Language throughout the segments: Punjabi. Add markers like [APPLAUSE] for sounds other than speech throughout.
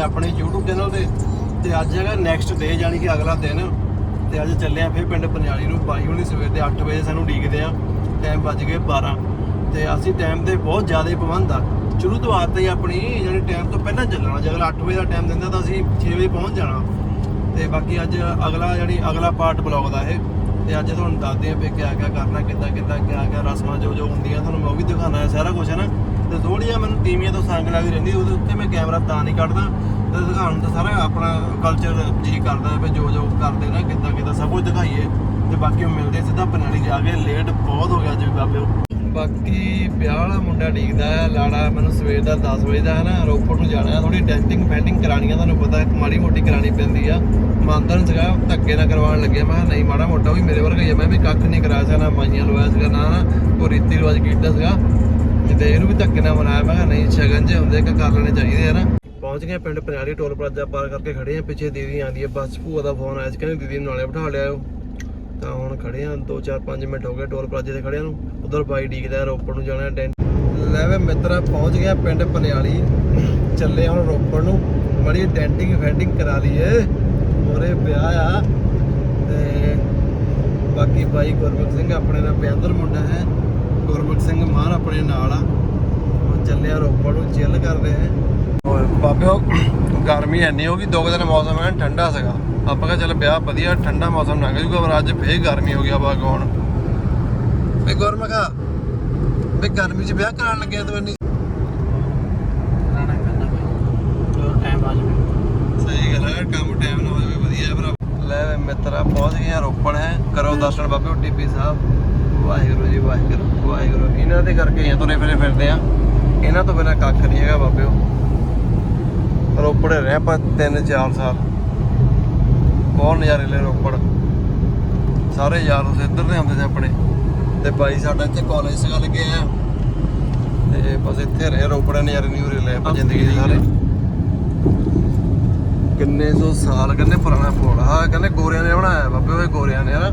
ਸਾਡੇ ਆਪਣੇ YouTube ਚੈਨਲ ਤੇ ਤੇ ਅੱਜ ਹੈਗਾ ਨੈਕਸਟ ਡੇ ਜਾਨੀ ਕਿ ਅਗਲਾ ਦਿਨ ਤੇ ਅੱਜ ਚੱਲੇ ਆ ਫਿਰ ਪਿੰਡ ਪੰਜਾਲੀ ਨੂੰ ਬਾਈ ਹੋਣੀ ਸਵੇਰ ਦੇ 8 ਵਜੇ ਸਾਨੂੰ ਉਡੀਕਦੇ ਆ ਟਾਈਮ ਵੱਜ ਗਏ 12 ਤੇ ਅਸੀਂ ਟਾਈਮ ਤੇ ਬਹੁਤ ਜ਼ਿਆਦਾ ਪਾਬੰਦ ਆ। ਸ਼ੁਰੂ ਤੋਂ ਆਦਤ ਹੀ ਆਪਣੀ ਜਿਹੜੀ ਟਾਈਮ ਤੋਂ ਪਹਿਲਾਂ ਚੱਲਣਾ, ਜੇ ਅਗਲਾ 8 ਵਜੇ ਦਾ ਟਾਈਮ ਦਿੰਦਾ ਤਾਂ ਅਸੀਂ 6 ਵਜੇ ਪਹੁੰਚ ਜਾਣਾ। ਤੇ ਬਾਕੀ ਅੱਜ ਅਗਲਾ ਜਿਹੜੀ ਅਗਲਾ ਪਾਰਟ ਬਲੌਗ ਦਾ ਇਹ। ਤੇ ਅੱਜ ਤੁਹਾਨੂੰ ਦੱਸਦੇ ਆ ਵੀ ਕਿਆ ਕਿਆ ਕਰਨਾ, ਕਿੱਦਾਂ ਕਿੱਦਾਂ, ਕਿਆ ਕਿਆ ਰਸਮਾਂ ਜੋ ਜੋ ਹੁੰਦੀਆਂ, ਤੁਹਾਨੂੰ ਮੈਂ ਉਹ ਵੀ ਦਿਖਾਣਾ ਹੈ ਸਾਰਾ ਕੁਝ ਹੈ ਨਾ। ਤੇ ਥੋੜੀ ਜਿਹਾ ਮੈਨੂੰ ਤੀਵੀਆਂ ਤੋਂ ਸੰਗ ਲੱਗਦੀ ਰਹਿੰਦੀ, ਉਹਦੇ ਉੱਤੇ ਮੈਂ ਕੈਮਰਾ ਤਾਂ ਨਹੀਂ ਕੱਢਦਾ। ਤੇ ਦਿਖਾਉਣ ਤਾਂ ਸਾਰਾ ਆਪਣਾ ਕਲਚਰ ਜੀ ਕਰਦਾ ਵੀ ਜੋ ਜੋ ਕਰਦੇ ਨਾ, ਕਿੱਦਾਂ ਕਿੱਦਾਂ ਸਭ ਕੁਝ ਦਿਖਾਈਏ ਤੇ ਬਾਕੀ ਉਹ ਮਿਲਦੇ ਸਿੱਧਾ ਪਨਾਲੀ ਜਾ ਕੇ ਲੇਟ ਬਹੁਤ ਹੋ ਗਿਆ ਜੀ ਬਾਬਿਓ ਬਾਕੀ ਵਿਆਹ ਵਾਲਾ ਮੁੰਡਾ ਡੀਕਦਾ ਹੈ, ਲਾੜਾ ਮੈਨੂੰ ਸਵੇਰ ਦਾ 10 ਵਜੇ ਦਾ ਹੈ ਨਾ, ਰੋਪੜ ਨੂੰ ਜਾਣਾ ਹੈ ਥੋੜੀ ਡੈਂਟਿੰਗ ਫੈਂਟਿੰਗ ਕਰਾਣੀ ਆ ਤੁਹਾਨੂੰ ਪਤਾ ਮਾੜੀ ਮੋਟੀ ਕਰਾਣੀ ਪੈਂਦੀ ਆ। ਮੰਦਰ ਸੀਗਾ, ਧੱਕੇ ਨਾਲ ਕਰਵਾਉਣ ਲੱਗਿਆ, ਮੈਂ ਕਿਹਾ ਨਹੀਂ, ਮਾੜਾ ਮੋਟਾ ਵੀ ਮੇਰੇ ਵਰਗਾ ਹੀ ਮੈਂ ਵੀ ਕੱਖ ਨਹੀਂ ਕਰਾਇਆ ਸੀ ਨਾ ਮਾਈਆਂ ਲਵਾਇਆ ਸੀਗਾ ਨਾ ਨਾ ਉਹ ਰੀਤੀ ਰਿਵਾਜ ਕੀਤਾ ਸੀਗਾ। ਤੇ ਇਹਨੂੰ ਵੀ ਧੱਕੇ ਨਾਲ ਮਨਾਇਆ, ਮੈਂ ਕਿਹਾ ਨਹੀਂ, ਸ਼ਗਨ ਜੇ ਹੁੰਦੇ ਕਿ ਕਰ ਲੈਣੇ ਚਾਹੀਦੇ ਆ ਨਾ। ਪਹੁੰਚ ਗਏ ਪਿੰਡ ਪਨਿਆਲੀ ਟੋਲ ਪਲਾਜ਼ਾ ਪਾਰ ਕਰਕੇ ਖੜੇ ਆ, ਪਿੱਛੇ ਦੀਦੀ ਆਂਦੀ ਹੈ ਬੱਸ ਭੂਆ ਦਾ ਫੋਨ ਆਇਆ ਸੀ, ਕਹਿੰਦੇ ਦੀਦੀ ਨੂੰ ਨਾਲੇ ਬਿਠਾ ਲਿਆਓ ਤਾਂ ਹੁਣ ਖੜੇ ਆ 2-4-5 ਮਿੰਟ ਹੋ ਗਏ ਟੋਲ ਪਲਾਜ਼ੇ ਤੇ ਖੜਿਆਂ ਨੂੰ। ਉਧਰ ਬਾਈ ਡੀਕਦਾ ਰੋਪੜ ਨੂੰ ਜਾਣਾ ਡੈਂਟ ਲੈ ਵੇ ਮਿੱਤਰਾ, ਪਹੁੰਚ ਗਿਆ ਪਿੰਡ ਪਨਿਆਲੀ ਚੱਲੇ ਹੁਣ ਰੋਪੜ ਨੂੰ। ਬੜੀ ਡੈਂਟਿੰਗ ਫੈਂਟਿੰਗ ਕਰਾ ਲਈਏ ਮੋਰੇ ਵਿਆਹ ਆ। ਤੇ ਬਾਕੀ ਬਾਈ ਗੁਰਮੁਖ ਸਿੰਘ ਆਪਣੇ ਨਾਲ ਬਿਆੰਦਰ ਮੁੰਡਾ ਹੈ। ਗੁਰਮੁਖ ਸਿੰਘ ਮਾਰ ਆਪਣੇ ਨਾਲ ਆ। ਉਹ ਚੱਲਿਆ ਰੋਪੜ ਨੂੰ ਚਿੱਲ ਕਰਦੇ ਹੈ ਬਾਬਿਓ ਗਰਮੀ ਐਨੀ ਹੋ ਗਈ ਦੋ ਦਿਨ ਮੌਸਮ ਐਨ ਠੰਡਾ ਸੀਗਾ। ਆਪਾਂ ਕਿਹਾ ਚੱਲ ਵਿਆਹ ਵਧੀਆ ਠੰਡਾ ਮੌਸਮ ਲੰਘ ਜੂਗਾ ਪਰ ਅੱਜ ਫੇਰ ਗਰਮੀ ਹੋ ਗਿਆ ਬਾਗੋਣ ਵੇ ਗੁਰਮਖਾ ਵੇ ਗਰਮੀ 'ਚ ਵਿਆਹ ਕਰਾਉਣ ਲੱਗਿਆ ਤੂੰ ਇੰਨੀ। ਕਰਾਣਾ ਪੈਂਦਾ ਭਾਈ ਜੋ ਟਾਈਮ ਆ ਜਾਵੇ। ਸਹੀ ਗੱਲ ਹੈ ਕੰਮ ਟਾਈਮ ਨਾਲ ਹੋ ਜਾਵੇ ਵਧੀਆ ਭਰਾ। ਲੈ ਵੇ ਮਿੱਤਰਾ ਪਹੁੰਚ ਗਏ ਆ ਰੋਪੜ ਹੈ। ਕਰੋ ਦਰਸ਼ਨ ਬਾਬੇ ਟੀਪੀ ਸਾਹਿਬ। ਵਾਹਿਗੁਰੂ ਜੀ ਵਾਹਿਗੁਰੂ ਵਾਹਿਗੁਰੂ। ਇਹਨਾਂ ਦੇ ਕਰਕੇ ਹੀ ਤੁਰੇ ਫਿਰੇ ਫਿਰਦੇ ਆ। ਇਹਨਾਂ ਤੋਂ ਬਿਨਾ ਕੱਖ ਨਹੀਂ ਹੈਗਾ ਬਾਬਿਓ ਰੋਪੜ ਰਹੇ ਆਪਾਂ 3-4 ਸਾਲ। ਬਹੁਤ ਨਜ਼ਾਰੇ ਲੈ ਰੋਪੜ। ਸਾਰੇ ਯਾਰ ਉਸ ਇੱਧਰ ਦੇ ਆਉਂਦੇ ਸੀ ਆਪਣੇ। ਤੇ ਬਾਈ ਸਾਡਾ ਇੱਥੇ ਕਾਲਜ ਸੀਗਾ ਲੱਗੇ ਆ ਤੇ ਬਸ ਇੱਥੇ ਰਹੇ, ਰੋਪੜ ਨਜ਼ਾਰੇ ਨਹੀਂ ਉਰੇ ਲੈ ਆਪਾਂ ਜ਼ਿੰਦਗੀ ਦੇ ਸਾਰੇ। ਕਿੰਨੇ ਸੌ ਸਾਲ ਕਹਿੰਦੇ ਪੁਰਾਣਾ ਫੋੜਾ ਹਾਂ, ਕਹਿੰਦੇ ਗੋਰਿਆਂ ਨੇ ਬਣਾਇਆ ਬਾਬੇ ਉਹ ਗੋਰਿਆਂ ਨੇ ਹਨਾ।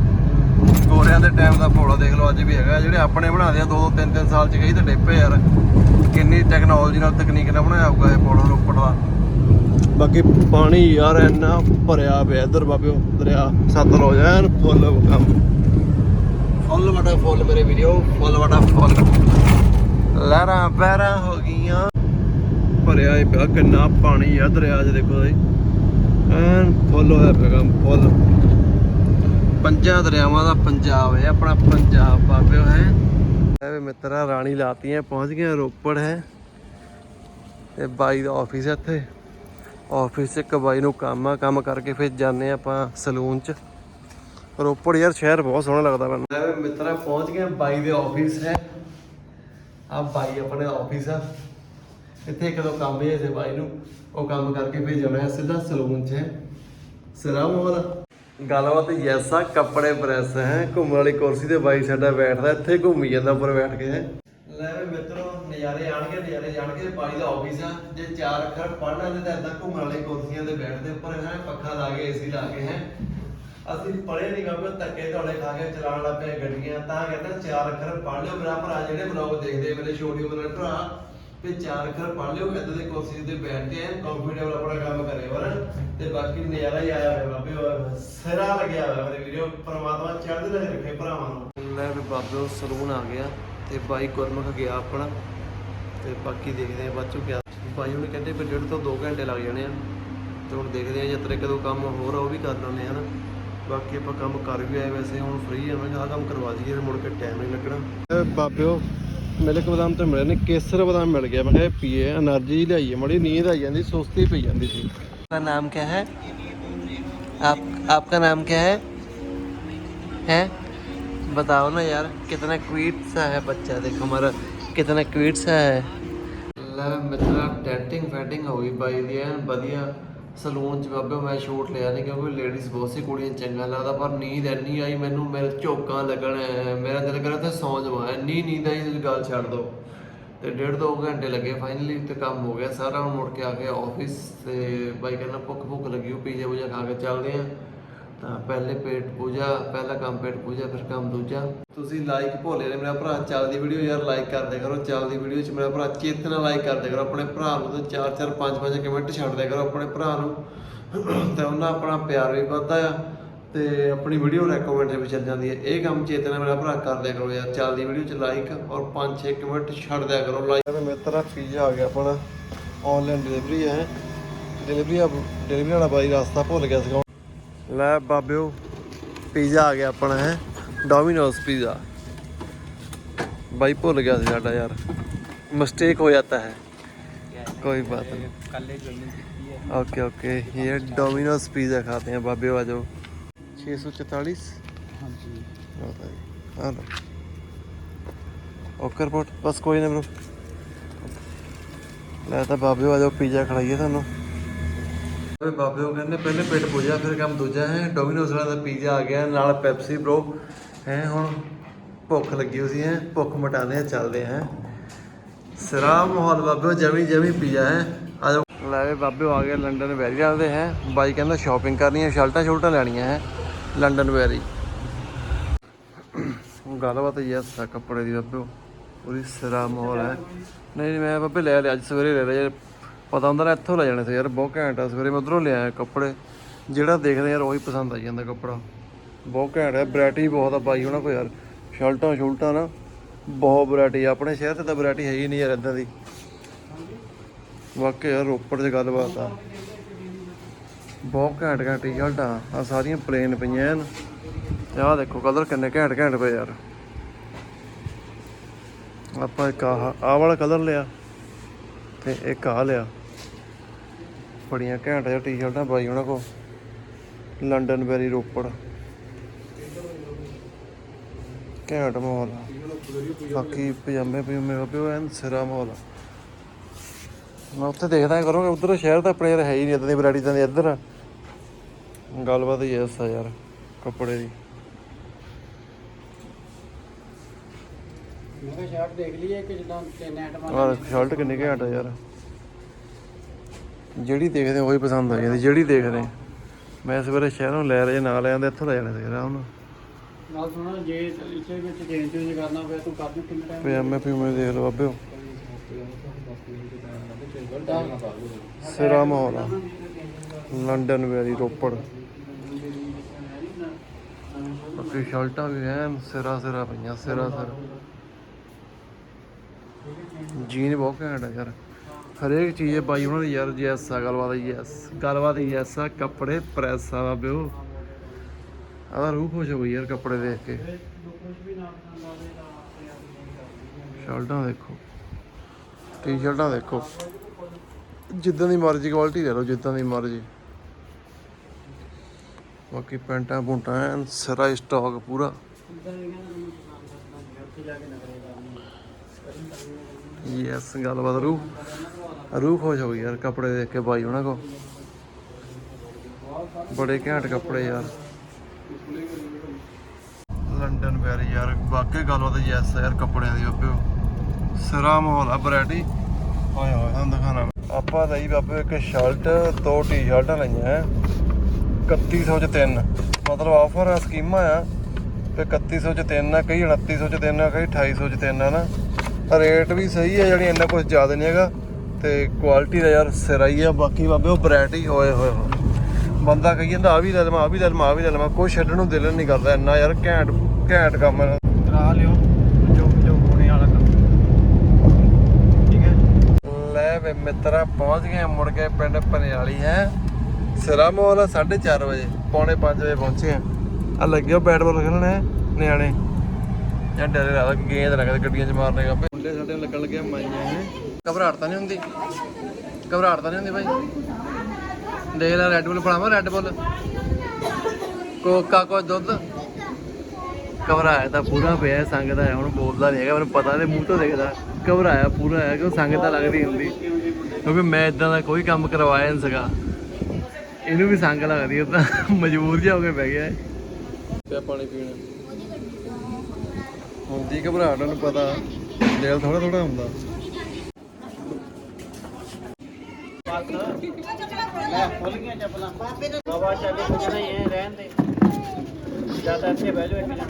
ਗੋਰਿਆਂ ਦੇ ਟਾਈਮ ਦਾ ਫੋੜਾ ਦੇਖ ਲਓ, ਅੱਜ ਵੀ ਹੈਗਾ। ਜਿਹੜੇ ਆਪਣੇ ਬਣਾਦੇ ਆ, ਦੋ ਦੋ ਤਿੰਨ ਤਿੰਨ ਸਾਲ ਚ ਕਹੀ ਤਾਂ ਡੇਪੇ ਯਾਰ। ਕਿੰਨੀ ਟੈਕਨੋਲੋਜੀ ਨਾਲ, ਤਕਨੀਕ ਨਾਲ ਬਣਾਇਆ ਹੋਊਗਾ ਇਹ ਫੋੜਾ ਰੋਪੜ ਦਾ। ਬਾਕੀ ਪਾਣੀ ਯਾਰ ਇੰਨਾ ਭਰਿਆ ਪਿਆ ਇਧਰ ਬਾਬਿਓ, ਦਰਿਆ। ਸਤਲੁਜ ਐਨ ਫੁੱਲ ਕੰਮ ਫੁੱਲ ਵਟਾ ਫੁੱਲ ਮੇਰੇ ਵੀਡੀਓ ਫੁੱਲ ਵਟਾ ਫੁੱਲ। ਲਹਿਰਾਂ ਬਹਿਰਾਂ ਹੋ ਗਈਆਂ। ਭਰਿਆ ਹੀ ਪਿਆ, ਕਿੰਨਾ ਪਾਣੀ ਆ ਦਰਿਆ 'ਚ ਦੇਖੋ ਜੀ। ਐਨ ਫੁੱਲ ਹੋਇਆ ਪਿਆ ਕੰਮ, ਫੁੱਲ। ਪੰਜਾਂ ਦਰਿਆਵਾਂ ਦਾ ਪੰਜਾਬ ਹੈ, ਆਪਣਾ ਪੰਜਾਬ ਬਾਬਿਓ ਹੈ। ਐਵੇਂ ਮਿੱਤਰਾ, ਰਾਣੀ ਲਾਤੀਆਂ ਪਹੁੰਚ ਗਏ ਰੋਪੜ ਹੈ। ਤੇ ਬਾਈ ਦਾ ਆਫਿਸ ਹੈ ਇੱਥੇ। ਆਫਿਸ ਇੱਕ ਬਾਈ ਨੂੰ ਕੰਮ ਆ ਕੰਮ ਕਰਕੇ ਫਿਰ ਜਾਂਦੇ ਆਪਾਂ ਸਲੂਨ 'ਚ। ਰੋਪੜ ਯਾਰ ਸ਼ਹਿਰ ਬਹੁਤ ਸੋਹਣਾ ਲੱਗਦਾ ਮੈਨੂੰ। ਐਵੇਂ ਮਿੱਤਰਾ ਪਹੁੰਚ ਗਏ ਬਾਈ ਦੇ ਆਫਿਸ ਹੈ। ਆ ਬਾਈ ਆਪਣੇ ਆਫਿਸ ਆ। ਇੱਥੇ ਇੱਕ ਦੋ ਕੰਮ ਹੀ ਸੀ ਬਾਈ ਨੂੰ। ਉਹ ਕੰਮ ਕਰਕੇ ਫਿਰ ਜਾਣਾ ਹੈ ਸਿੱਧਾ ਸਲੂਨ 'ਚ ਸਲਾਮ ਵਾਲਾ। ਗੱਲਬਾਤ ਯੈਸਾ ਕੱਪੜੇ ਪ੍ਰੈਸ ਹੈ। ਘੁੰਮਣ ਵਾਲੀ ਕੁਰਸੀ ਤੇ ਬਾਈ ਸਾਡਾ ਬੈਠਦਾ ਇੱਥੇ ਘੁੰਮੀ ਜਾਂਦਾ ਉੱਪਰ ਬੈਠ ਕੇ ਲੈ ਮਿੱਤਰੋ ਨਜ਼ਾਰੇ ਆਣਗੇ, ਨਜ਼ਾਰੇ ਜਾਣਗੇ ਬਾਈ ਦਾ ਆਫਿਸ ਆ, ਜੇ ਚਾਰ ਅੱਖਰ ਪੜ੍ਹਨਾ ਤੇ ਤਾਂ ਏਦਾਂ ਘੁੰਮਣ ਵਾਲੀ ਕੁਰਸੀਆਂ ਤੇ ਬੈਠਦੇ ਉੱਪਰ ਹੈ, ਪੱਖਾ ਲਾ ਕੇ ਏਸੀ ਲਾ ਕੇ ਹੈ। ਅਸੀਂ ਪੜ੍ਹੇ ਨਹੀਂ ਗਾ ਧੱਕੇ ਧੌਲੇ ਖਾ ਕੇ ਚਲਾਉਣ ਲੱਗ ਪਏ ਗੱਡੀਆਂ, ਤਾਂ ਕਹਿੰਦਾ ਚਾਰ ਅੱਖਰ ਪੜ੍ਹ ਲਿਓ, ਮੇਰਾ ਭਰਾ ਜਿਹੜੇ ਬਲੌਗ ਦੇਖਦੇ ਮੇਰੇ ਛੋਟੀ ਉਮਰ ਭਰਾ ਤੇ ਚਾਰ ਅੱਖਰ ਪੜ੍ਹ ਲਿਓ ਇਦਾਂ ਦੀ ਕੁਰਸੀ ਤੇ ਬੈਠ ਕੇ ਕੰਫਰਟੇਬਲ ਆਪਣਾ ਕੰਮ ਕਰੇ ਵਰ ਤੇ ਬਾਕੀ ਨਜ਼ਾਰਾ ਹੀ ਆਇਆ ਹੋਇਆ, ਬਾਬੇ ਸਿਰਾ ਲੱਗਿਆ ਹੋਇਆ ਮੇਰੇ ਵੀਡੀਓ ਪਰਮਾਤਮਾ ਚੜ੍ਹਦੇ ਰੱਖੇ ਭਰਾਵਾਂ ਨੂੰ। ਲੈ ਵੀ ਬਾਬੇ ਸਲੂਨ ਆ ਗਿਆ ਤੇ ਬਾਈ ਗੁਰਮੁਖ ਗਿਆ ਆਪਣਾ। ਤੇ ਬਾਕੀ ਦੇਖਦੇ ਆ ਬਾਅਦ ਚੋਂ ਕਿਆ ਭਾਈ ਉਹਨੇ ਕਹਿੰਦੇ ਵੀ ਡੇਢ ਤੋਂ 2 ਘੰਟੇ ਲੱਗ ਜਾਣੇ ਆ। ਤੇ ਹੁਣ ਦੇਖਦੇ ਆ ਜਦ ਤੱਕ ਕਦੋਂ ਕੰਮ ਹੋਰ ਆ ਉਹ ਵੀ ਕਰ ਲੈਂਦੇ ਹਨ। ਬਾਕੀ ਆਪਾਂ ਕੰਮ ਕਰ ਵੀ ਆਏ ਵੈਸੇ ਹੁਣ ਫ੍ਰੀ ਆ ਮੈਂ ਕਿਹਾ ਕੰਮ ਕਰਵਾ ਦਈਏ ਮੁੜ ਕੇ ਟਾਈਮ ਨਹੀਂ ਲੱਗਣਾ। ਬਾਬਿਓ ਮਿਲਕ ਬਦਾਮ ਤੇ ਮਿਲੇ ਨੇ ਕੇਸਰ ਬਦਾਮ ਮਿਲ ਗਿਆ ਮੈਂ ਪੀਏ એનર્ਜੀ ਲਿਆਈਏ ਮੜੀ ਨੀਂਦ ਆਈ ਜਾਂਦੀ ਸੁਸਤੀ ਪਈ ਜਾਂਦੀ ਸੀ। आपका ਨਾਮ क्या है आप आपका नाम क्या है हैं बताओ ना यार कितना क्वीट सा है बच्चा देखो हमारा कितना क्वीट ਲੈ ਮਿੱਤਰਾ ਡੈਂਟਿੰਗ ਫੈਟਿੰਗ ਹੋ ਗਈ ਬਾਈ ਦੀ, ਐਨ ਵਧੀਆ ਸਲੂਨ ਚ ਬਾਬੇ, ਮੈਂ ਸ਼ੂਟ ਲਿਆ ਨਹੀਂ ਕਿਉਂਕਿ ਲੇਡੀਜ਼ ਬਹੁਤ ਸੀ, ਕੁੜੀਆਂ ਚੰਗਾ ਲੱਗਦਾ, ਪਰ ਨੀਂਦ ਇੰਨੀ ਆਈ ਮੈਨੂੰ, ਮੇਰੇ ਝੋਕਾਂ ਲੱਗਣ ਮੇਰਾ ਦਿਲ ਕਰਿਆ ਤੇ ਸੌਂ ਜਾਵਾਂ, ਇੰਨੀ ਨੀਂਦ ਆਈ, ਤੁਸੀਂ ਗੱਲ ਛੱਡ ਦੋ। ਤੇ ਡੇਢ ਦੋ ਘੰਟੇ ਲੱਗੇ ਫਾਈਨਲੀ ਤੇ ਕੰਮ ਹੋ ਗਿਆ ਸਾਰਾ ਹੁਣ ਮੁੜ ਕੇ ਆ ਗਿਆ ਆਫਿਸ ਤੇ ਬਾਈ ਕਹਿੰਦਾ ਭੁੱਖ ਭੁੱਖ ਲੱਗੀ, ਉਹ ਪੀਜ਼ਾ ਪੂਜਾ ਖਾ ਕੇ ਚੱਲਦੇ ਆ। ਤਾਂ ਪਹਿਲੇ ਪੇਟ ਪੂਜਾ ਪਹਿਲਾ ਕੰਮ ਪੇਟ ਪੂਜਾ ਫਿਰ ਕੰਮ ਦੂਜਾ। ਤੁਸੀਂ ਲਾਈਕ ਭੋਲੇ ਨੇ ਮੇਰਾ ਭਰਾ ਚੱਲਦੀ ਵੀਡੀਓ ਯਾਰ ਲਾਈਕ ਕਰਦੇ ਕਰੋ ਚੱਲਦੀ ਵੀਡੀਓ 'ਚ ਮੇਰਾ ਭਰਾ ਚੇਤਨਾ ਲਾਈਕ ਕਰਦੇ ਕਰੋ ਆਪਣੇ ਭਰਾ ਨੂੰ ਤਾਂ ਚਾਰ ਚਾਰ ਪੰਜ ਪੰਜ ਕਮੈਂਟ ਛੱਡ ਦਿਆ ਕਰੋ ਆਪਣੇ ਭਰਾ ਨੂੰ। ਤੇ ਉਹਨਾਂ ਆਪਣਾ ਪਿਆਰ ਵੀ ਵੱਧਦਾ ਆ ਤੇ ਆਪਣੀ ਵੀਡੀਓ ਰეკਮੈਂਡ ਵੀ ਚੱਲ ਜਾਂਦੀ ਹੈ ਇਹ ਕੰਮ ਚੇਤਨਾ ਮੇਰਾ ਭਰਾ ਕਰ ਦਿਆ ਕਰੋ ਯਾਰ ਚੱਲਦੀ ਵੀਡੀਓ 'ਚ ਲਾਈਕ ਔਰ 5-6 ਕਮੈਂਟ ਛੱਡ ਦਿਆ ਕਰੋ ਲਾਈਕ ਮੇਰਾ ਪੀਜ਼ਾ ਆ ਗਿਆ ਆਪਣਾ ਆਨਲਾਈਨ ਡਿਲੀਵਰੀ ਹੈ। ਡਿਲੀਵਰੀ ਡਿਲੀਵਰੀ ਵਾਲਾ ਬਾਈ ਰਸਤਾ ਭੁੱਲ ਗਿਆ ਸੀਗਾ ਲੈ ਬਾਬਿਓ ਪੀਜ਼ਾ ਆ ਗਿਆ ਆਪਣਾ ਹੈ ਡੋਮਿਨੋਸ ਪੀਜ਼ਾ ਬਾਈ ਭੁੱਲ ਗਿਆ ਸੀ ਸਾਡਾ ਯਾਰ ਮਿਸਟੇਕ ਹੋ ਜਾਂਦਾ ਹੈ कोई बात नहीं कल ज्वाइनिंग की है ओके ओके ये डोमिनोज पिज़्ज़ा खाते हैं बाबे आ जाओ छः सौ चौतालीस हाँ जी हाँ लो ओके रिपोर्ट बस कोई ना ब्रो ਲੈ ਤਾਂ ਬਾਬੇ ਆ ਜਾਓ ਪੀਜ਼ਾ ਖੜਾਈਏ ਤੁਹਾਨੂੰ ਓਏ ਬਾਬੇ, ਉਹ ਕਹਿੰਦੇ ਪਹਿਲੇ ਪੇਟ ਪੂਜਾ, ਫਿਰ ਕੰਮ ਦੂਜਾ ਹੈ। ਡੋਮਿਨੋਜ਼ ਵਾਲਾ ਦਾ ਪੀਜ਼ਾ ਆ ਗਿਆ, ਨਾਲ ਪੈਪਸੀ ਬ్రో ਹੈ, ਹੁਣ ਭੁੱਖ ਲੱਗੀ ਹੋਈ ਹੈ। ਭੁੱਖ ਮਟਾਉਂਦੇ ਆ, ਚੱਲਦੇ ਆ ਸਰਾ ਮਾਹੌਲ ਬਾਬੇ ਜਮੀ ਜਮੀ ਪੀਜ਼ਾ ਹੈ। ਆ ਲੈ ਬਾਬੇ ਆ ਗਏ ਲੰਡਨ ਵੈਰੀ ਵਾਲੇ ਹੈ। ਬਾਈ ਕਹਿੰਦਾ ਸ਼ਾਪਿੰਗ ਕਰਨੀ ਹੈ ਸ਼ਰਟਾਂ ਸ਼ੁਲਟਾਂ ਲੈਣੀਆਂ, ਹੈ। ਲੰਡਨ ਵੈਰੀ ਗੱਲਬਾਤ ਯੈਸ ਆ ਕੱਪੜੇ ਦੀ ਬਾਬੇ ਪੂਰੀ ਸਿਰਾ ਮਾਹੌਲ, ਹੈ। ਨਹੀਂ ਨਹੀਂ, ਮੈਂ ਬਾਬੇ ਲੈ ਲਿਆ, ਅੱਜ ਸਵੇਰੇ ਲੈ ਲਿਆ ਪਤਾ ਹੁੰਦਾ ਨਾ ਇੱਥੋਂ ਲੈ ਜਾਣੇ ਸੀ ਯਾਰ, ਬਹੁਤ ਘੈਂਟ ਆ। ਸਵੇਰੇ ਮੈਂ ਉਧਰੋਂ ਲਿਆਇਆ ਕੱਪੜੇ। ਜਿਹੜਾ ਦੇਖਦੇ ਯਾਰ, ਉਹੀ ਪਸੰਦ ਆਈ ਜਾਂਦਾ ਕੱਪੜਾ। ਬਹੁਤ ਘੈਂਟ ਹੈ ਵੈਰਾਈਟੀ ਬਹੁਤ ਆ ਬਾਈ ਉਹਨਾਂ ਕੋਲ ਯਾਰ। ਸ਼ਰਟਾਂ ਸ਼ੁਲਟਾਂ ਨਾ, ਬਹੁਤ ਵੈਰਾਈਟੀ ਆਪਣੇ ਸ਼ਹਿਰ ਤੇ ਤਾਂ ਵੈਰਾਈਟੀ ਹੈ ਹੀ ਨਹੀਂ ਯਾਰ ਇਦਾਂ ਦੀ। ਵਾਕਿਆ ਯਾਰ, ਰੋਪੜ 'ਚ ਗੱਲਬਾਤ ਆ। ਬਹੁਤ ਘੈਂਟ ਘੈਂਟ ਸ਼ਰਟਾਂ ਆ। ਸਾਰੀਆਂ ਪਲੇਨ ਪਈਆਂ ਹਨ। ਆਹ ਦੇਖੋ ਕਲਰ ਕਿੰਨੇ ਘੈਂਟ ਘੈਂਟ ਪਏ ਯਾਰ। ਆਪਾਂ ਇੱਕ ਆਹ ਆਹ ਵਾਲਾ ਕਲਰ ਲਿਆ। ਤੇ ਇੱਕ ਆਹ ਲਿਆ। ਬੜੀਆਂ ਘੈਂਟ ਜਿਹਾ ਟੀ-ਸ਼ਰਟਾਂ ਬਾਈ ਉਹਨਾਂ ਕੋ ਲੰਡਨ ਬੈਰੀ ਰੋਪੜ। ਘੈਂਟ ਮਾਹੌਲ। ਬਾਕੀ ਪਜਾਮੇ ਪਜਾਮੇ ਬਾਬੇ ਉਹ ਐਨ ਸਿਰਾ ਮਾਹੌਲ। ਮੈਂ ਉੱਥੇ ਦੇਖਦਾ ਕਰੂੰਗਾ। ਉਧਰ ਸ਼ਹਿਰ ਦਾ ਪਲੇਅਰ ਹੈ ਹੀ ਨਹੀਂ ਇਦਾਂ ਦੀ ਵੈਰਾਈਟੀ ਤਾਂ ਇੱਧਰ। ਗੱਲਬਾਤ ਹੀ ਐਸਾ ਯਾਰ ਕੱਪੜੇ ਦੀ। ਮੈਂ ਸ਼ਰਟ ਦੇਖ ਲਈਏ ਕਿ ਜਿੱਦਾਂ ਤਿੰਨ ਐਟਮਾਂ ਆ ਸ਼ਰਟ ਕਿੰਨੇ ਘੈਂਟ ਆ ਯਾਰ। ਜਿਹੜੀ ਦੇਖਦੇ ਉਹੀ ਪਸੰਦ ਆ ਜਾਂਦੀ ਜਿਹੜੀ ਦੇਖਦੇ ਮੈਂ ਸਵੇਰੇ ਸ਼ਹਿਰੋਂ ਲੈ ਰਹੇ ਨਾਲ ਆਂਦੇ ਇੱਥੋਂ ਲੈ ਜਾਣੇ ਸੀ ਹੁਣ ਗੱਲ ਸੁਣੋ ਜੇ ਇਸੇ ਵਿੱਚ ਚੇਂਜ ਚੇਂਜ ਕਰਨਾ ਹੋਵੇ ਤੂੰ ਕਰ ਦੇ ਕਿੰਨੇ ਟਾਈਮ ਪਜਾਮੇ ਪਜਾਮੇ ਦੇਖ ਲਓ ਬਾਬਿਓ ਸਿਰਾ ਮਾਹੌਲ ਆ। ਲੰਡਨ ਵੈਰੀ ਰੋਪੜ। ਬਾਕੀ ਸ਼ਰਟਾਂ ਵੀ ਐਨ ਸਿਰਾ ਸਿਰਾ ਪਈਆਂ ਸਿਰਾ ਸਿਰਾ। ਜੀਨ ਬਹੁਤ ਘੈਂਟ ਆ ਯਾਰ। ਹਰੇਕ ਚੀਜ਼ ਹੈ ਬਾਈ ਉਹਨਾਂ ਦੀ ਯਾਰ ਯੈਸ ਆ ਗੱਲਬਾਤ ਯੈਸ ਗੱਲਬਾਤ ਯੈਸ ਆ ਕੱਪੜੇ ਪ੍ਰੈਸ ਆ ਬਾਬਿਓ ਆਦਾ ਰੂਹ ਖੁਸ਼ ਹੋ ਗਈ ਯਾਰ ਕੱਪੜੇ ਦੇਖ ਕੇ। ਸ਼ਰਟਾਂ ਦੇਖੋ। ਟੀ-ਸ਼ਰਟਾਂ ਦੇਖੋ। ਜਿੱਦਾਂ ਦੀ ਮਰਜ਼ੀ ਕੁਆਲਿਟੀ ਲੈ ਲਓ, ਜਿੱਦਾਂ ਦੀ ਮਰਜ਼ੀ। ਬਾਕੀ ਪੈਂਟਾਂ ਪੁੰਟਾਂ ਐਨ ਸਿਰਾ ਸਟਾਕ ਪੂਰਾ। ਯੈਸ ਗੱਲਬਾਤ ਰੂਹ। ਰੂਹ ਖੁਸ਼ ਹੋ ਗਈ ਯਾਰ ਕੱਪੜੇ ਦੇਖ ਕੇ ਬਾਈ ਉਹਨਾਂ ਕੋ ਬੜੇ ਘੈਂਟ ਕੱਪੜੇ ਯਾਰ। ਲੰਡਨ ਵੈਰੀ ਯਾਰ, ਵਾਕਈ ਗੱਲਬਾਤ ਯੈਸ ਯਾਰ ਕੱਪੜਿਆਂ ਦੀ ਬਾਬਿਓ ਸਿਰਾ ਮਾਹੌਲ ਆ ਵੈਰਾਈਟੀ ਹਾਏ ਹਾਏ ਹਾਂ ਦਿਖਾਣਾ ਆਪਾਂ ਲਈ ਬਾਬੇ ਇੱਕ ਸ਼ਰਟ ਦੋ ਟੀ-ਸ਼ਰਟਾਂ ਲਈਆਂ। 3100 ਚ ਤਿੰਨ। ਮਤਲਬ ਆਫਰ ਆ ਸਕੀਮਾਂ ਆ। ਤੇ 3100 ਚ ਤਿੰਨ ਆ, ਕਈ 2900 ਚ ਤਿੰਨ ਆ, ਕਈ 2800 ਚ ਤਿੰਨ ਆ ਨਾ। ਰੇਟ ਵੀ ਸਹੀ ਹੈ ਜਿਹੜੀ ਇੰਨਾ ਕੁਝ ਜ਼ਿਆਦਾ ਨਹੀਂ ਹੈਗਾ। ਤੇ ਕੁਆਲਿਟੀ ਦਾ ਯਾਰ ਸਿਰਾ ਹੀ ਆ ਬਾਕੀ ਬਾਬੇ ਉਹ ਵੈਰਾਈਟੀ ਹੋਏ ਹੋਏ। ਬੰਦਾ ਕਹੀ ਜਾਂਦਾ ਆ ਵੀ ਲੈ ਲਵਾਂ ਆ ਵੀ ਲੈ ਲਵਾਂ ਆ ਵੀ ਲੈ ਲਵਾਂ। ਕੋਈ ਛੱਡਣ ਨੂੰ ਦਿਲ ਨਹੀਂ ਕਰਦਾ ਇੰਨਾ ਯਾਰ ਘੈਂਟ ਘੈਂਟ ਕੰਮ ਹੈ ਕਰਾ ਲਿਓ ਜੋ ਜੋ ਹੋਣੇ ਵਾਲਾ ਕੰਮ। ਠੀਕ ਹੈ? ਲੈ ਵੇ ਮਿੱਤਰਾ ਪਹੁੰਚ ਗਏ ਮੁੜ ਕੇ ਪਿੰਡ ਪਨਿਆਲੀ ਹੈ? ਸਿਰਾ ਮੋਲ 4:30 ਵਜੇ ਪੌਣੇ 5 ਵਜੇ ਪਹੁੰਚੇ ਆ। ਆ ਲੱਗਿਓ ਬੈਟ ਬਾਲ ਹੈ ਨਿਆਣੇ। ਜਾਂ ਡਰੇ ਰਾਦਾ ਗੇਂਦ ਲੱਗਦੇ ਗੱਡੀਆਂ 'ਚ ਮਾਰਨੇ ਗਾ ਮੁੰਡੇ ਸਾਡੇ ਨੂੰ ਲੱਗਣ ਲੱਗਿਆ ਮਾਈਆਂ ਹੈ ਘਬਰਾਹਟ ਤਾਂ ਨਹੀਂ ਹੁੰਦੀ? ਘਬਰਾਹਟ ਤਾਂ ਨਹੀਂ ਹੁੰਦੀ ਭਾਈ ਦੇਖ ਲੈ ਰੈੱਡ ਬੁੱਲ ਫੜਾਵਾਂ ਰੈੱਡ ਬੁੱਲ ਕੋਕਾ ਕੋ ਦੁੱਧ। ਘਬਰਾਇਆ ਤਾਂ ਪੂਰਾ ਪਿਆ ਸੰਗਦਾ ਹੈ ਹੁਣ ਬੋਲਦਾ ਨਹੀਂ ਹੈਗਾ ਮੈਨੂੰ ਪਤਾ ਨਹੀਂ ਮੂੰਹ ਤੋਂ ਦਿਖਦਾ। ਘਬਰਾਇਆ ਪੂਰਾ ਹੈ ਕਿ ਉਹ ਸੰਗ ਤਾਂ ਲੱਗਦੀ ਹੁੰਦੀ? ਕਿਉਂਕਿ ਮੈਂ ਇਦਾਂ ਦਾ ਕੋਈ ਕੰਮ ਕਰਵਾਇਆ ਨਹੀਂ ਸਗਾ। ਇਹਨੂੰ ਵੀ ਸੰਗ ਲੱਗਦੀ ਉਹ ਤਾਂ ਮਜਬੂਰ ਜਿਹਾ ਹੋ ਕੇ ਬਹਿ ਗਿਆ ਪਿਆ ਪਾਣੀ ਪੀਣਾ। ਹੁੰਦੀ ਘਬਰਾਹਟ ਨੂੰ ਪਤਾ। ਦਿਲ ਥੋੜਾ ਥੋੜਾ ਹੁੰਦਾ। ਲੈ ਖੁੱਲ ਗਈਆਂ ਚੱਪਲਾਂ। ਬਾਬਾ ਚੱਲੇ ਕੁਝ ਨਹੀਂ ਹੈ ਰਹਿਣ ਦੇ। ਜਾਂ ਤਾਂ ਇੱਥੇ ਬਹਿ ਜਾਓ ਇੱਕ ਜਣਾ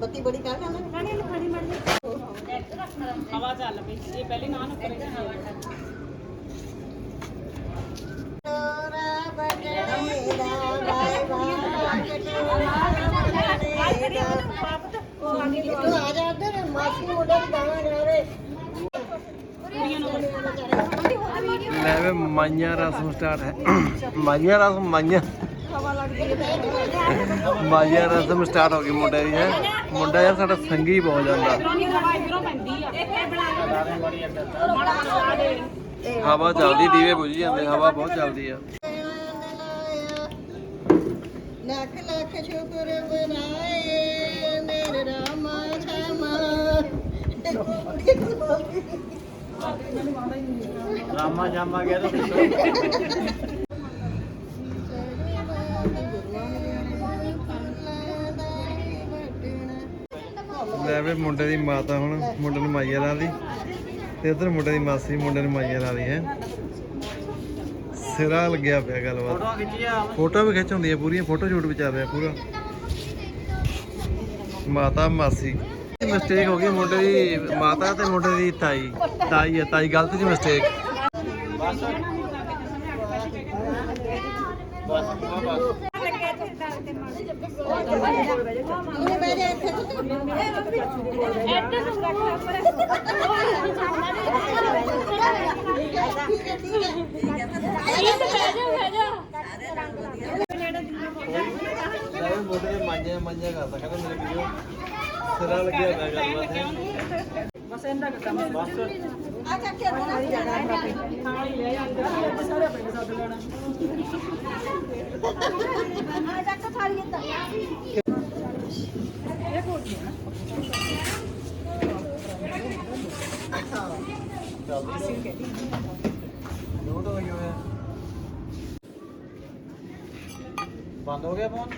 ਬੱਤੀ ਬੜੀ ਕਰ ਨਾ ਹਵਾ ਚੱਲ ਪਈ। ਇਹ ਪਹਿਲੀ ਨਾ ਨੂੰ ਕਰੇ ਆ ਜਾ ਇੱਧਰ ਮਾਸੀ ਮੁੰਡੇ ਨੂੰ ਗਾਣਾ ਲੈ ਵੇ, ਮਾਈਆਂ ਰਸਮ ਸਟਾਰਟ ਹੈ। ਮਾਈਆਂ ਰਸਮ, ਮਾਈਆਂ। ਮਾਈਆਂ ਰਸਮ ਸਟਾਰਟ ਹੋ ਗਈ ਮੁੰਡੇ ਦੀ, ਹੈ। ਮੁੰਡਾ ਯਾਰ ਸਾਡਾ ਸੰਗੀ ਬਹੁਤ ਜਾਂਦਾ। ਹਵਾ ਇਧਰੋਂ ਪੈਂਦੀ ਆ ਚੱਲਦੀ, ਦੀਵੇ ਬੁਝੀ ਜਾਂਦੇ, ਹਵਾ ਬਹੁਤ ਚੱਲਦੀ ਆ। ਲੱਖ ਲੱਖ ਸ਼ੁਕਰ ਬਨਾਏ ਰਾਮਾ ਜਾਮਾ ਗਿਆ ਤਾਂ ਦੱਸੋ ਲੈ ਵੇ ਮੁੰਡੇ ਦੀ ਮਾਤਾ ਹੁਣ ਮੁੰਡੇ ਨੂੰ ਮਾਈਆ ਲਾ ਦੀ ਤੇ ਉਧਰ ਮੁੰਡੇ ਦੀ ਮਾਸੀ ਮੁੰਡੇ ਨੂੰ ਮਾਈਆ ਲਾ ਦੀ ਹੈ। ਸਿਰਾ ਲੱਗਿਆ ਪਿਆ ਗੱਲਬਾਤ। ਫੋਟੋ ਵੀ ਖਿੱਚ ਹੁੰਦੀ ਹੈ ਪੂਰੀਆਂ ਫੋਟੋ ਸ਼ੂਟ ਵੀ ਚੱਲ ਰਿਹਾ ਪੂਰਾ। ਮਾਤਾ ਮਾਸੀ। ਮਿਸਟੇਕ ਹੋ ਗਈ ਮੁੰਡੇ ਦੀ ਮਾਤਾ ਤੇ ਮੁੰਡੇ ਦੀ ਤਾਈ। ਤਾਈ ਹੈ ਤਾਈ ਗਲਤ ਜੀ ਮਿਸਟੇਕ ਬਸ। ਬਸ ਆ ਬਸ ਇਹ ਬੈਠੇ ਇੱਥੇ ਠੀਕ ਹੈ ਠੀਕ ਹੈ ਲੈ ਵੀ ਮੁੰਡੇ ਦੇ ਮਾਂਜਾ ਮਾਂਜਾ ਕਰਦਾ ਕਹਿੰਦਾ ਮੇਰੇ ਵੀਡੀਓ ਸਿਰਾ ਲੱਗਿਆ ਪਿਆ ਗੱਲਬਾਤ ਬਸ। ਇਹਦਾ ਕੰਮ ਬਸ। ਆ ਚੱਕ ਕੇ ਅੰਦਰ ਜਾਣਾ ਨਾਲ ਹੀ ਲੈ ਜਾਂਦੇ ਸਾਰੇ ਪਿੰਡ ਸੱਦ ਲੈਣਾ। ਆ ਚੱਕ ਥਾਲੀ ਇੱਧਰ। ਨੋਟ ਹੋ? ਗਿਆ ਹੋਇਆ। ਬੰਦ ਹੋ ਗਿਆ ਫੋਨ?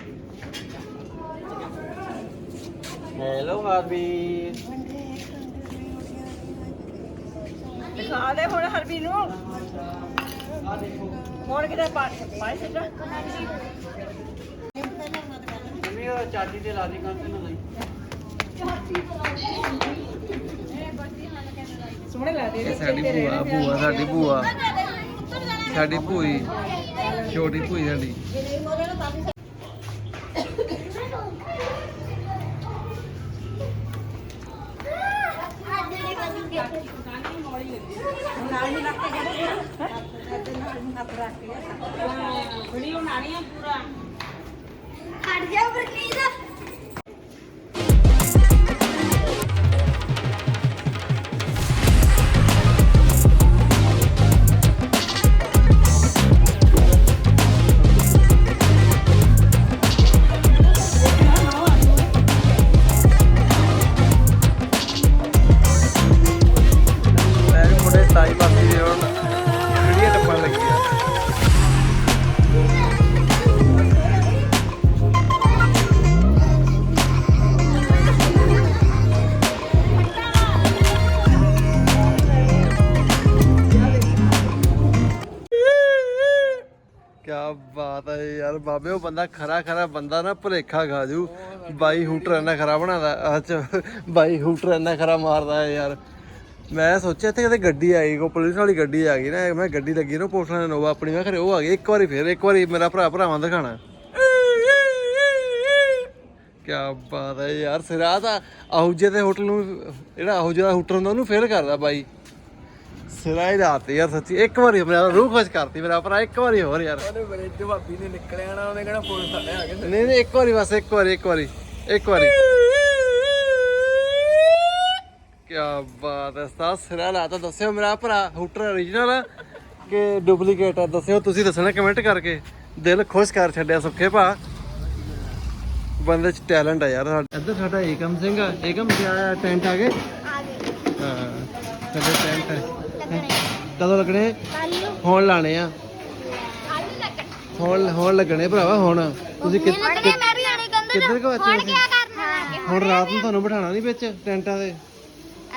ਹੈਲੋ ਹਾਰਬੀ ਦਿਖਾ ਦੇ ਹੁਣ ਹਰਬੀ ਨੂੰ। ਹੋਰ ਕਿਤੇ ਪਾਈ ਸਿੱਟਾ ਮੰਮੀ ਉਹ ਚਾਚੀ ਤੇ ਲਾ ਦੀ ਕੰਨ ਤੇ ਨਾ ਲਈ। ਸੋਹਣੇ ਲੱਗਦੇ ਇਹ ਸਾਡੀ ਭੂਆ ਭੂਆ ਸਾਡੀ ਭੂਆ। ਸਾਡੀ ਭੂਈ ਛੋਟੀ ਭੂਈ ਸਾਡੀ। ਬਾਬੇ, ਉਹ ਬੰਦਾ ਖਰਾ ਖਰਾ ਬੰਦਾ ਨਾ, ਭੁਲੇਖਾ ਖਾ ਜੂ। ਬਾਈ ਹੂਟਰ ਇੰਨਾ ਖਰਾ ਬਣਾਦਾ ਅੱਛਾ ਬਾਈ ਹੂਟਰ ਇੰਨਾ ਖਰਾ ਮਾਰਦਾ ਯਾਰ। ਮੈਂ ਸੋਚਿਆ ਇੱਥੇ ਕਿਤੇ ਗੱਡੀ ਆਈ ਕੋ ਪੁਲਿਸ ਵਾਲੀ ਗੱਡੀ ਆ ਗਈ ਨਾ ਮੈਂ ਗੱਡੀ ਲੱਗੀ ਨਾ ਪੋਸਟਾਂ ਨੋਵਾ ਆਪਣੀ, ਮੈਂ ਖਰੇ ਉਹ ਆ ਗਈ, ਇੱਕ ਵਾਰੀ ਫੇਰ, ਇੱਕ ਵਾਰੀ ਮੇਰਾ ਭਰਾ ਭਰਾਵਾਂ ਦਿਖਾਣਾ ਕਿਆ ਬਾਤ ਹੈ ਯਾਰ, ਸਿਰਾ ਤਾਂ ਆਹੂਜੇ ਦੇ ਹੋਟਲ ਨੂੰ, ਜਿਹੜਾ ਆਹੂਜੇ ਦਾ ਹੂਟਰ ਹੁੰਦਾ ਉਹਨੂੰ ਫੇਲ ਕਰਦਾ ਬਾਈ। ਸਿਰਾ ਹੀ ਰਾਤ ਯਾਰ ਸੱਚੀ। ਇੱਕ ਵਾਰੀ ਮੇਰਾ ਰੂਹ ਖੁਸ਼ ਕਰਤੀ ਮੇਰਾ ਭਰਾ ਇੱਕ ਵਾਰੀ ਹੋਰ ਯਾਰ। ਉਹਨੇ ਬੜੇ ਜਵਾਬੀ ਨੇ ਨਿਕਲਿਆ ਨਾ ਉਹਨੇ ਕਹਿਣਾ ਪੁਲਿਸ ਵਾਲੇ ਆ ਗਏ ਨਹੀਂ ਨਹੀਂ ਇੱਕ ਵਾਰੀ ਬਸ ਇੱਕ ਵਾਰੀ ਇੱਕ ਵਾਰੀ ਇੱਕ ਵਾਰੀ। ਕੀ ਬਾਤ ਹੈ ਸਤਾ ਸਿਰਾ ਲਾਤਾ ਦੱਸਿਓ ਮੇਰਾ ਭਰਾ ਹੂਟਰ origignal ਕਿ ਡੁਪਲੀਕੇਟ ਆ ਦੱਸਿਓ ਤੁਸੀਂ ਦੱਸਣਾ ਕਮੈਂਟ ਕਰਕੇ। ਦਿਲ ਖੁਸ਼ ਕਰ ਛੱਡਿਆ ਸੁੱਖੇ ਭਾ। ਬੰਦੇ ਚ ਟੈਲੈਂਟ ਆ ਯਾਰ ਸਾਡਾ। ਇੱਧਰ ਸਾਡਾ ਏਕਮ ਸਿੰਘ ਆ। ਏਕਮ ਕਿਆ ਟੈਂਟ ਆ ਗਏ। ਹਾਂ ਸਾਡੇ ਟੈਂਟ ਕਦੋਂ ਲੱਗਣੇ? ਕੱਲ ਲਾਣੇ ਆ। ਕੱਲ ਲੱਗਣੇ। ਲੱਗਣੇ ਭਰਾਵਾ ਹੁਣ। ਤੁਸੀਂ ਕਿ- ਮੈਂ ਵੀ ਆਣੇ ਕੰਦਰ ਕਿੱਧਰ ਕੁ ਬਚੇ ਹੁਣ ਤੁਸੀਂ? ਕਰਨਾ? ਹੁਣ ਰਾਤ ਨੂੰ ਤੁਹਾਨੂੰ ਬਿਠਾਣਾ ਨਹੀਂ ਵਿੱਚ ਟੈਂਟਾਂ ਦੇ।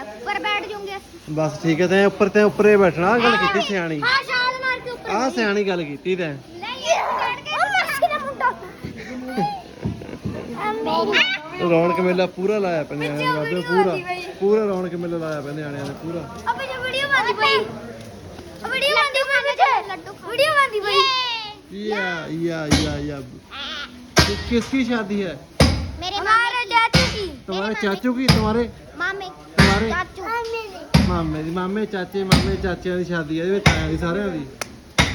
ਉੱਪਰ ਬੈਠ ਜਾਉਂਗੇ ਬਸ ਠੀਕ ਹੈ ਤੇ ਉੱਪਰ ਤੇ ਉੱਪਰੇ ਬੈਠਣਾ। ਗੱਲ ਕੀਤੀ ਸਿਆਣੀ। ਹਾਂ ਉੱਪਰ ਆਹ ਸਿਆਣੀ ਗੱਲ ਕੀਤੀ ਤੈਂ। ਨਹੀਂ ਬੈਠ ਕੇ ਉਹ ਮੱਛੀ ਦਾ ਮੁੰਡਾ। [LAUGHS] ਮੇਰੀ ਰੌਣਕ ਮੇਲਾ ਪੂਰਾ ਲਾਇਆ ਪਿਆ ਨਿਆਣਿਆਂ ਨੇ ਬਾਬੇ ਪੂਰਾ ਪੂਰਾ ਰੌਣਕ ਮੇਲਾ ਲਾਇਆ ਪਿਆ ਨਿਆਣਿਆਂ ਨੇ ਪੂਰਾ अबे जो वीडियो बांधी भाई वीडियो बांधी भाई लड्डू वीडियो बांधी भाई या या या या कि, किसकी शादी है मेरे हमारे चाचू की तुम्हारे चाचू की तुम्हारे मामे तुम्हारे चाचू ਮਾਮੇ ਦੀ ਮਾਮੇ ਚਾਚੇ ਮਾਮੇ ਚਾਚਿਆਂ ਦੀ ਸ਼ਾਦੀ ਹੈ ਇਹਦੇ ਵਿੱਚ ਆਇਆ ਦੀ ਸਾਰਿਆਂ ਦੀ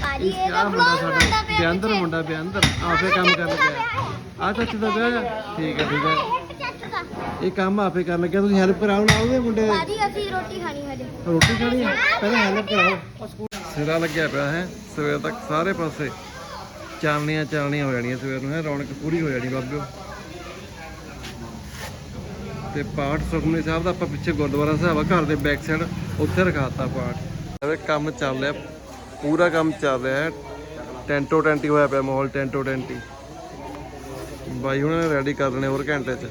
ਭਾਜੀ ਇਸ ਇਹ ਆ ਤਾਂ ਮੁੰਡਾ vlog ਸਾਡਾ ਬਣਦਾ ਪਿਆ ਬਿਆੰਦਰ ਮੁੰਡਾ ਬਿਆੰਦਰ ਆਪੇ ਕੰਮ ਕਰਨ ਲੱਗਿਆ ਆ ਚਾਚੇ ਦਾ ਵਿਆਹ ਆ? ਠੀਕ ਹੈ ਠੀਕ ਹੈ ਹਿੱਟ ਚਾਚੂ ਦਾ ਇਹ ਕੰਮ ਆਪੇ ਕਰਨ ਲੱਗਿਆ। ਤੁਸੀਂ ਹੈਲਪ ਕਰਾਓ ਨਾ ਉਹਦੇ ਮੁੰਡੇ। ਦੇ। ਭਾਜੀ ਅਸੀਂ ਰੋਟੀ ਖਾਣੀ ਹਜੇ। ਰੋਟੀ ਖਾਣੀ ਹੈ ਪਹਿਲਾਂ ਹੈਲਪ ਕਰਾਓ। ਸਿਰਾ ਲੱਗਿਆ ਪਿਆ ਹੈ। ਸਵੇਰ ਤੱਕ ਸਾਰੇ ਪਾਸੇ ਚਾਨਣੀਆਂ ਚਾਨਣੀਆਂ ਹੋ ਜਾਣੀਆਂ ਸਵੇਰ ਨੂੰ ਹੈ। ਰੌਣਕ ਪੂਰੀ ਹੋ ਜਾਣੀ ਬਾਬਿਓ। ਤੇ ਪਾਠ ਸੁਖਮਨੀ ਸਾਹਿਬ ਦਾ ਆਪਾਂ ਪਿੱਛੇ ਗੁਰਦੁਆਰਾ ਸਾਹਿਬ ਆ ਘਰ ਦੇ ਬੈਕ ਸਾਈਡ ਉੱਥੇ ਰਖਾਤਾ ਪਾਠ। ਇਹ ਕੰਮ ਚੱਲ ਰਿਹਾ ਪੂਰਾ ਕੰਮ ਚੱਲ ਰਿਹਾ ਹੈ। ਟੈਂਟੋ ਟੈਂਟੀ ਹੋਇਆ ਪਿਆ ਮਾਹੌਲ ਟੈਂਟੋ ਟੈਂਟੀ। ਬਾਈ ਉਹਨਾਂ ਨੇ ਰੈਡੀ ਕਰ ਲੈਣੇ ਹੋਰ ਘੰਟੇ 'ਚ।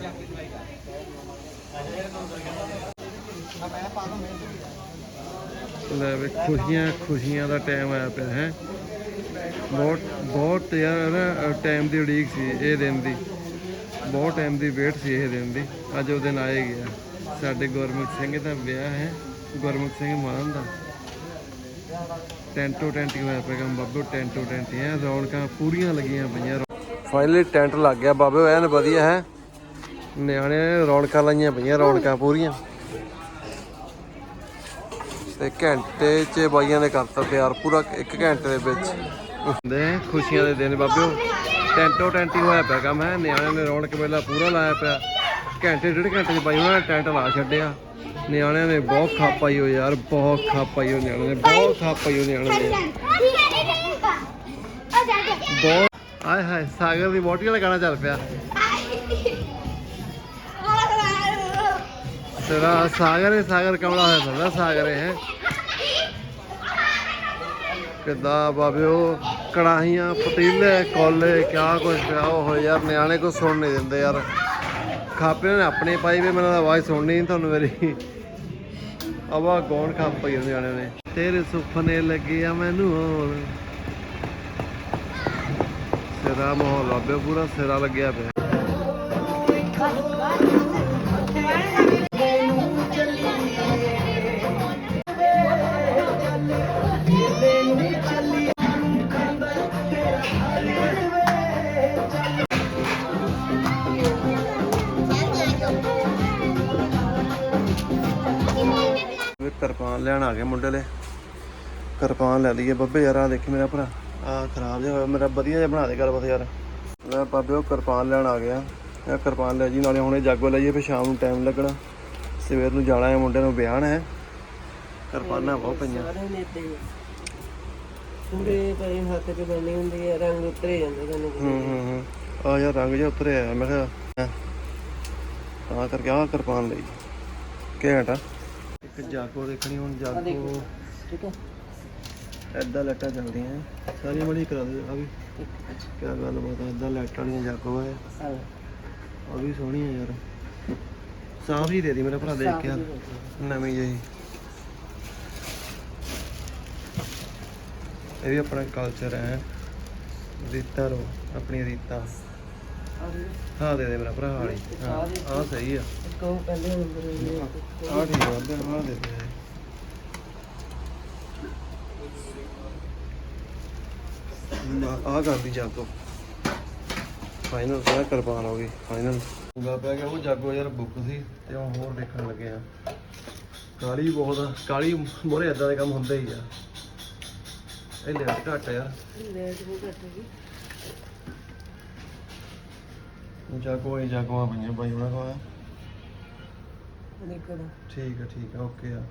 ਲੈ ਵੀ ਖੁਸ਼ੀਆਂ ਖੁਸ਼ੀਆਂ ਦਾ ਟਾਈਮ ਆਇਆ ਪਿਆ, ਹੈ। ਬਹੁਤ ਬਹੁਤ ਯਾਰ ਨਾ ਟਾਈਮ ਦੀ ਉਡੀਕ ਸੀ ਇਹ ਦਿਨ ਦੀ। ਬਹੁਤ ਟਾਈਮ ਦੀ ਵੇਟ ਸੀ ਇਹ ਦਿਨ ਦੀ। ਅੱਜ ਉਹ ਦਿਨ ਆਏ ਗਿਆ। ਸਾਡੇ ਗੁਰਮੁਖ ਸਿੰਘ ਦਾ ਵਿਆਹ ਹੈ। ਗੁਰਮੁਖ ਸਿੰਘ ਮਾਨ ਦਾ। ਟੈਂਟੋ ਟੈਂਟੀ ਹੋਇਆ ਪਿਆ ਕੰਮ। ਬਾਬੂ, ਟੈਂਟੋ ਟੈਂਟੀ ਹੈ ਰੌਣਕਾਂ ਪੂਰੀਆਂ ਲੱਗੀਆਂ ਪਈਆਂ। ਫਾਈਨਲੀ ਟੈਂਟ ਲੱਗ ਗਿਆ। ਬਾਬੇ, ਐਨ ਵਧੀਆ, ਹੈ। ਨਿਆਣੇ ਨੇ ਰੌਣਕਾਂ ਲਾਈਆਂ ਪਈਆਂ, ਰੌਣਕਾਂ ਪੂਰੀਆਂ। ਤੇ ਘੰਟੇ ਚ ਬਾਈਆਂ ਨੇ ਕਰਤਾ ਤਿਆਰ ਪੂਰਾ 1 ਘੰਟੇ ਦੇ ਵਿੱਚ। ਹੁੰਦੇ ਆ ਖੁਸ਼ੀਆਂ ਦੇ ਦਿਨ ਬਾਬਿਓ। ਟੈਂਟੋ ਟੈਂਟੀ ਹੋਇਆ ਪਿਆ ਕੰਮ ਹੈ ਨਿਆਣਿਆਂ ਨੇ ਰੌਣਕ ਮੇਲਾ ਪੂਰਾ ਲਾਇਆ ਪਿਆ। ਘੰਟੇ ਡੇਢ ਘੰਟੇ ਚ ਬਾਈ ਉਹਨਾਂ ਨੇ ਟੈਂਟ ਲਾ ਛੱਡਿਆ। ਨਿਆਣਿਆਂ ਨੇ ਬਹੁਤ ਖਾਪ ਪਾਈ ਹੋ ਯਾਰ ਬਹੁਤ ਖਾਪ ਪਾਈ ਹੋ ਨਿਆਣਿਆਂ ਨੇ ਬਹੁਤ ਖਾਪ ਪਾਈ ਹੋ ਨਿਆਣਿਆਂ ਨੇ। ਬਹੁਤ ਆਏ ਹਾਏ ਸਾਗਰ ਦੀ ਬੋਟੀ ਵਾਲਾ ਗਾਣਾ ਚੱਲ ਪਿਆ। ਤੇਰਾ ਸਾਗਰ ਹੈ ਸਾਗਰ ਕਮਲਾ ਹੋਇਆ ਫਿਰਦਾ ਸਾਗਰ ਹੈ ਕਿੱਦਾਂ ਬਾਬਿਓ, ਕੜਾਹੀਆਂ, ਪਤੀਲੇ, ਕੋਲੇ, ਕਿਆ ਕੁਛ ਪਿਆ ਉਹ ਯਾਰ, ਨਿਆਣੇ ਕੋ ਸੁਣ ਨਹੀਂ ਦਿੰਦੇ ਯਾਰ। ਖਾਪੇ ਨੇ ਆਪਣੇ ਪਾਈ ਵੀ, ਮੈਨੂੰ ਆਵਾਜ਼ ਸੁਣਨੀ ਨਹੀਂ ਤੁਹਾਨੂੰ ਮੇਰੀ। ਆਵਾ ਗੌਣ ਖਾਪ ਪਈ ਨਿਆਣੇ ਨੇ। ਤੇਰੇ ਸੁਪਨੇ ਲੱਗੇ ਆ ਮੈਨੂੰ ਹੋਣ। ਸਿਰਾ ਮਾਹੌਲ ਬਾਬੇ ਪੂਰਾ ਸਿਰਾ ਲੱਗਿਆ ਪਿਆ। ਕਿਰਪਾਨ ਲੈਣ ਆ ਗਏ ਮੁੰਡੇ ਲੈ ਕਿਰਪਾਨ ਲੈ ਲਈਏ। ਬੱਬੇ ਯਾਰ ਆ ਦੇਖੀ ਮੇਰਾ ਭਰਾ। ਆ ਖਰਾਬ ਜਿਹਾ ਹੋਇਆ। ਮੇਰਾ ਵਧੀਆ ਜਿਹਾ ਬਣਾ ਦੇ ਗੱਲਬਾਤ ਯਾਰ। ਲੈ ਬਾਬੇ ਉਹ ਕਿਰਪਾਨ ਲੈਣ ਆ ਗਿਆ। ਇਹ ਕਿਰਪਾਨ ਲੈ ਜੀ ਨਾਲੇ ਹੁਣੇ ਜਾਗੋ ਲਈਏ ਫਿਰ ਸ਼ਾਮ ਨੂੰ ਟਾਈਮ ਲੱਗਣਾ। ਸਵੇਰ ਨੂੰ ਜਾਣਾ ਹੈ ਮੁੰਡੇ ਨੂੰ ਵਿਆਹਣਾ ਹੈ। ਕਿਰਪਾਨਾਂ ਬਹੁਤ ਪਈਆਂ। ਪੂਰੇ ਪਏ ਹੱਥ 'ਚ ਬਣੀ ਹੁੰਦੀ ਹੈ ਰੰਗ ਉਤਰੇ ਜਾਂਦੇ ਤੁਹਾਨੂੰ ਹੂੰ ਹੂੰ ਹੂੰ। ਆ ਯਾਰ ਰੰਗ ਜਿਹਾ ਉਤਰਿਆ ਮੈਂ ਕਿਹਾ। ਤਾਂ ਕਰਕੇ ਆ ਕਿਰਪਾਨ ਲਈ। ਘੈਂਟ ਆ। ਇੱਕ ਜਾਗੋ ਦੇਖਣੀ ਹੁਣ ਜਾਗੋ ਠੀਕ ਹੈ। ਐਦਾਂ ਲਾਈਟਾਂ ਚੱਲਦੀਆਂ ਸਾਰੀਆਂ ਬੜੀ ਕਰਾ ਦੇ ਆ ਵੀ। ਕੀ ਗੱਲ ਬਾਤ ਹੈ ਐਦਾਂ ਲਾਈਟਾਂ ਵਾਲੀਆਂ ਜਾਗੋ ਹੈ ਆ ਵੀ ਸੋਹਣੀ ਹੈ ਯਾਰ। ਸਾਫ਼ ਹੀ ਦੇ ਦੀ ਮੇਰਾ ਭਰਾ ਦੇਖ ਕੇ ਯਾਰ। ਨਵੀਂ ਜਿਹੀ। ਇਹ ਵੀ ਆਪਣਾ ਕਲਚਰ ਹੈ ਰੀਤਾਂ ਰੋ ਆਪਣੀ ਰੀਤਾਂ। ਹਾਂ ਦੇ ਦੇ ਮੇਰਾ ਭਰਾ ਵਾਲੀ। ਹਾਂ ਆ ਸਹੀ ਆ। ਕਹੋ ਪਹਿਲੇ ਨੰਬਰ ਆ ਠੀਕ ਆ ਦੇ ਦੇ ਆ ਕਰਦੀ ਜਾਗੋ ਫਾਈਨਲ ਸਾਰਾ ਕਿਰਪਾਨ ਹੋ ਗਈ ਫਾਈਨਲ ਗਾ ਪੈ ਗਿਆ ਉਹ ਜਾਗੋ ਯਾਰ ਬੁੱਕ ਸੀ ਤੇ ਉਹ ਹੋਰ ਦੇਖਣ ਲੱਗੇ ਆ। ਕਾਲੀ ਬਹੁਤ ਕਾਲੀ ਮੋਰੇ ਇਦਾਂ ਦੇ ਕੰਮ ਹੁੰਦੇ ਹੀ ਆ। ਇਹ ਲੈ ਘੱਟ ਆ। ਲੈਟ ਵੀ ਘੱਟ ਗਈ ਜਾਗੋ ਇਹ ਜਾਗੋਆਂ ਪਈਆਂ ਬਾਈ ਉਹਨਾਂ ਕੋਲ ਦੇਖੋ ਠੀਕ ਆ ਠੀਕ ਆ ਓਕੇ ਆ।